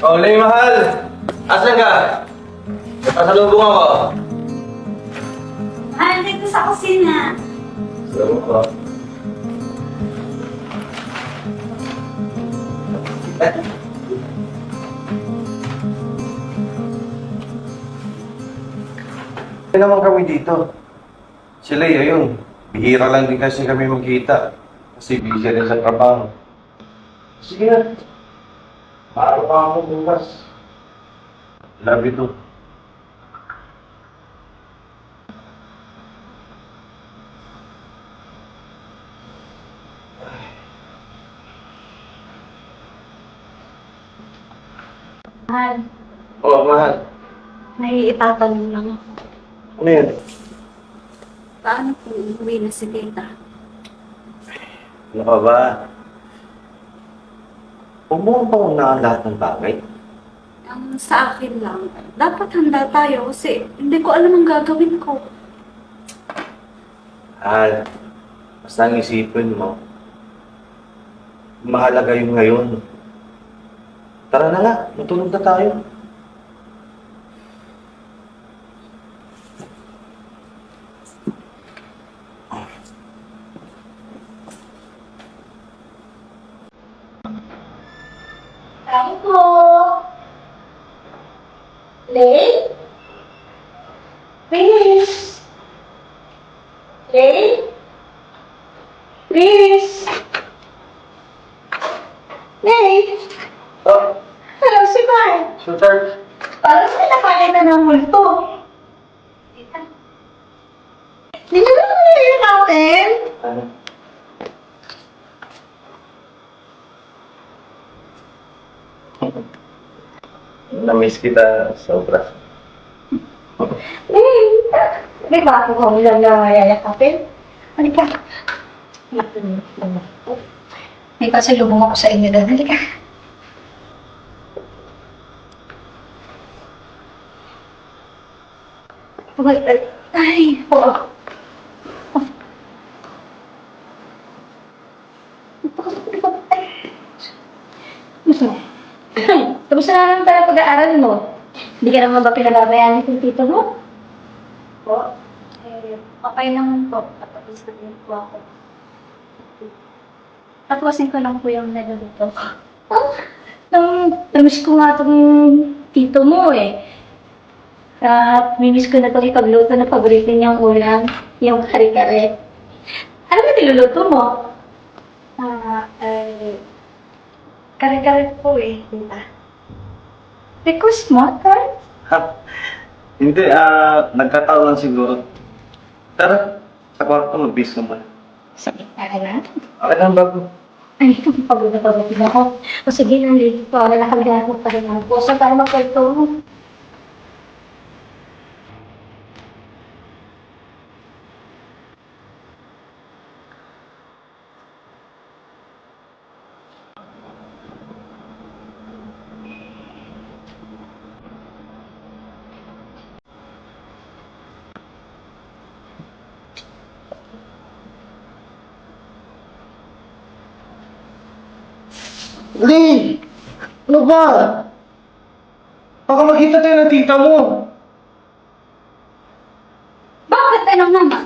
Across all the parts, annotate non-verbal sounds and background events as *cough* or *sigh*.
Oh, Lay, mahal! Asan ka? Pasalubong ako. Mahal, dito sa kusina. Salubong ko. Hindi naman kami dito. Si Lay, ayun. Bihira lang din kasi kami magkita. Kasi busy rin sa trabaho. Sige na. Para pa ako bukas. Love you too. Mahal, Oo, mahal. may itatanong lang ako. Ano yun? Paano kung umuwi na si Tita? Ano ka ba? Mo bang unaan lahat ng bagay? Ang sa akin lang, dapat handa tayo kasi hindi ko alam ang gagawin ko. Mahal, basta ang isipin mo, mahalaga yung ngayon. Tara na nga, matulog na tayo. Po! Lay? Please? Lay? Please? Lay? Oh, Hello, si Mar. shooter. Parang may nakakita ng multo. Hindi na ba nalilin natin? Ano? Na-miss kita sobra. May bago ko lang na yayakapin. Halika. May pasalubong ako sa inyo doon. Halika. Ay, oo. Tapos na naman pala pag-aaral mo. Hindi ka naman ba pinagabayan ng tito mo? Po? Eh, okay naman po. Patapos na din po ako. Tatawasin ko lang po yung naluluto ko. Oh, nang, namiss ko nga itong tito mo eh. At mimiss ko na itong ipagluto na paborito niyang ulam, yung kare-kare. Ano ba niluluto mo? Ah, eh, kare-kare po eh, tita. Request mo, Tay? Ha? Hindi, ah, nagkataon lang siguro. Tara, sa kwarto mag-bis naman. Sige, tara na. Okay lang bago. Ay, pagod na pagod na ako. O sige, nandito pa. Wala kang ginagawa pa rin ako. Saan tayo magkwento mo? Lee! Ano ba? Baka makita tayo ng tita mo. Bakit ano naman?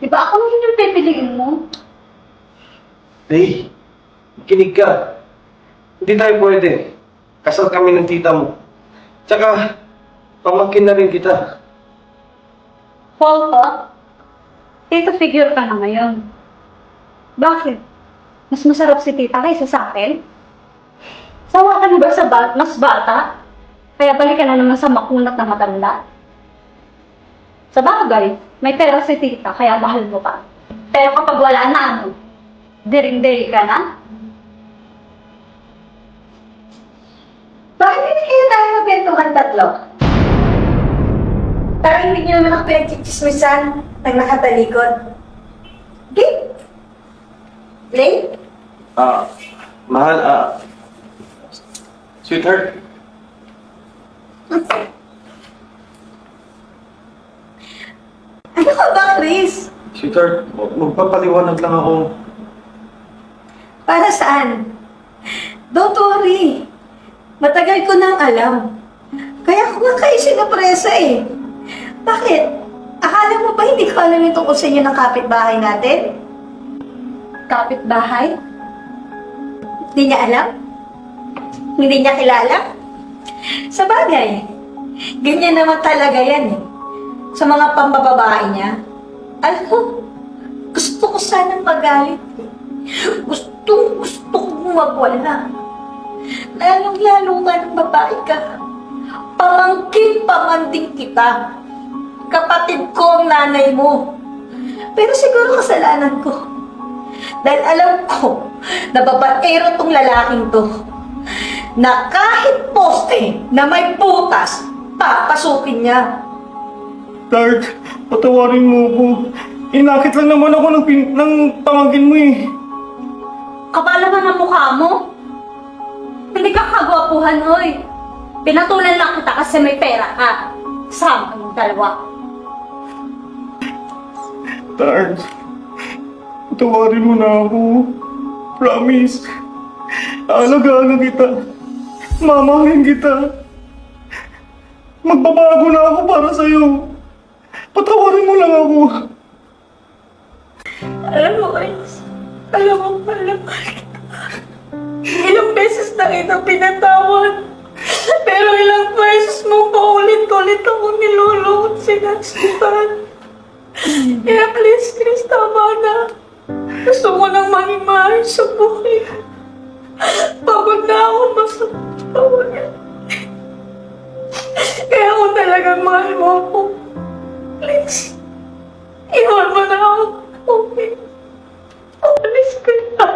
Di ba ako naman yung pipiliin mo? Lee, kinig ka. Hindi tayo pwede. Kasal kami ng tita mo. Tsaka, pamangkin na rin kita. Paul ka? Tita figure ka na ngayon. Bakit? Mas masarap si tita kaysa sa akin? Sawa ka na ba sa ba- mas bata? Kaya balik ka na naman sa makunat na matanda? Sa bagay, may pera si tita, kaya mahal mo pa. Pero kapag wala na ano, diring-diri ka na? Bakit hindi kayo tayo magpentuhan tatlo? Parang hindi nyo naman ako pinagchichismisan nang nakatalikod. Okay? Lay? Ah, mahal, ah, sweetheart, Ano ka ba, Chris? sweetheart, mag- magpapaliwanag lang ako. Para saan? Don't worry. Matagal ko nang alam. Kaya ko nga kayo sinapresa eh. Bakit? Akala mo ba hindi ko alam yung tungkol sa inyo ng kapitbahay natin? Kapit-bahay? Hindi niya alam? Hindi niya kilala? Sa bagay, ganyan naman talaga yan eh. Sa mga pambababae niya. Alam mo, gusto ko sanang magalit. eh. Gusto, gusto kong magwala. Lalong-lalo nga ng babae ka. Pamangkin pamanding kita. Kapatid ko ang nanay mo. Pero siguro kasalanan ko. Dahil alam ko na babaero tong lalaking to. Na kahit poste na may butas, papasukin niya. Dad, patawarin mo ako. Inakit lang naman ako ng, pin- ng pamangkin mo eh. Kapal naman ang mukha mo. Hindi ka kagwapuhan, oy. Pinatulan lang kita kasi may pera ka. Sama yung dalawa. Dad, patawarin mo na ako. Promise. Aalagaan kita. Mamahalin kita. Magbabago na ako para sa'yo. Patawarin mo lang ako. Alam mo, Ice, alam mo, alam mo. Ilang beses na kita pinatawad. Pero ilang beses mo pa ulit-ulit ako nilulungkot sinasaktan. Kaya please, Chris, tama na. Gusto mo nang maging maayos sa buhay. Pagod ako masaktawan. Kaya kung talagang mahal mo ako, please, iwan mo na ako. Okay. Alis ka na. Na.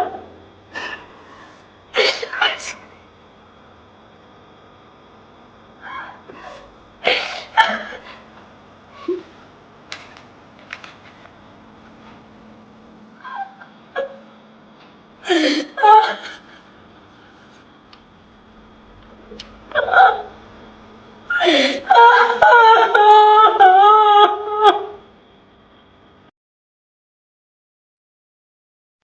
Ah! *laughs*